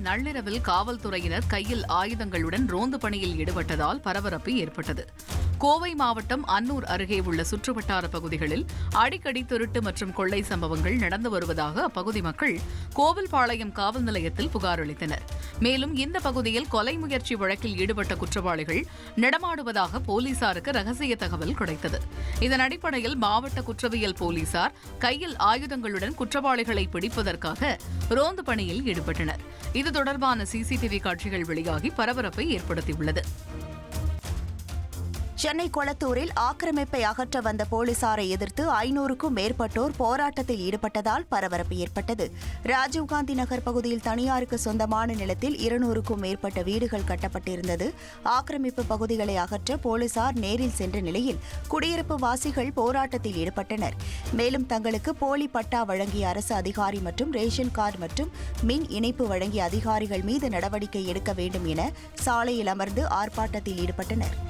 நள்ளிரவில் காவல்துறையினர் கையில் ஆயுதங்களுடன் ரோந்து பணியில் ஈடுபட்டதால் பரபரப்பு ஏற்பட்டது. கோவை மாவட்டம் அன்னூர் அருகே உள்ள சுற்றுவட்டார பகுதிகளில் அடிக்கடி திருட்டு மற்றும் கொள்ளை சம்பவங்கள் நடந்து வருவதாக அப்பகுதி மக்கள் கோவில்பாளையம் காவல் நிலையத்தில் புகார் அளித்தனர். மேலும் இந்த பகுதியில் கொலை முயற்சி வழக்கில் ஈடுபட்ட குற்றவாளிகள் நடமாடுவதாக போலீசாருக்கு ரகசிய தகவல் கிடைத்தது. இதன் அடிப்படையில் மாவட்ட குற்றவியல் போலீசார் கையில் ஆயுதங்களுடன் குற்றவாளிகளை பிடிப்பதற்காக ரோந்து பணியில் ஈடுபட்டனர். இது தொடர்பான சிசிடிவி காட்சிகள் வெளியாகி பரபரப்பை ஏற்படுத்தியுள்ளது. சென்னை கொளத்தூரில் ஆக்கிரமிப்பை அகற்ற வந்த போலீசாரை எதிர்த்து ஐநூறுக்கும் மேற்பட்டோர் போராட்டத்தில் ஈடுபட்டதால் பரபரப்பு ஏற்பட்டது. ராஜீவ்காந்தி நகர் பகுதியில் தனியாருக்கு சொந்தமான நிலத்தில் இருநூறுக்கும் மேற்பட்ட வீடுகள் கட்டப்பட்டிருந்தது. ஆக்கிரமிப்பு பகுதிகளை அகற்ற போலீசார் நேரில் சென்ற நிலையில் குடியிருப்பு வாசிகள் போராட்டத்தில் ஈடுபட்டனர். மேலும் தங்களுக்கு போலி பட்டா வழங்கிய அரசு அதிகாரி மற்றும் ரேஷன் கார்டு மற்றும் மின் இணைப்பு வழங்கிய அதிகாரிகள் மீது நடவடிக்கை எடுக்க வேண்டும் என சாலையில் அமர்ந்து ஆர்ப்பாட்டத்தில் ஈடுபட்டனர்.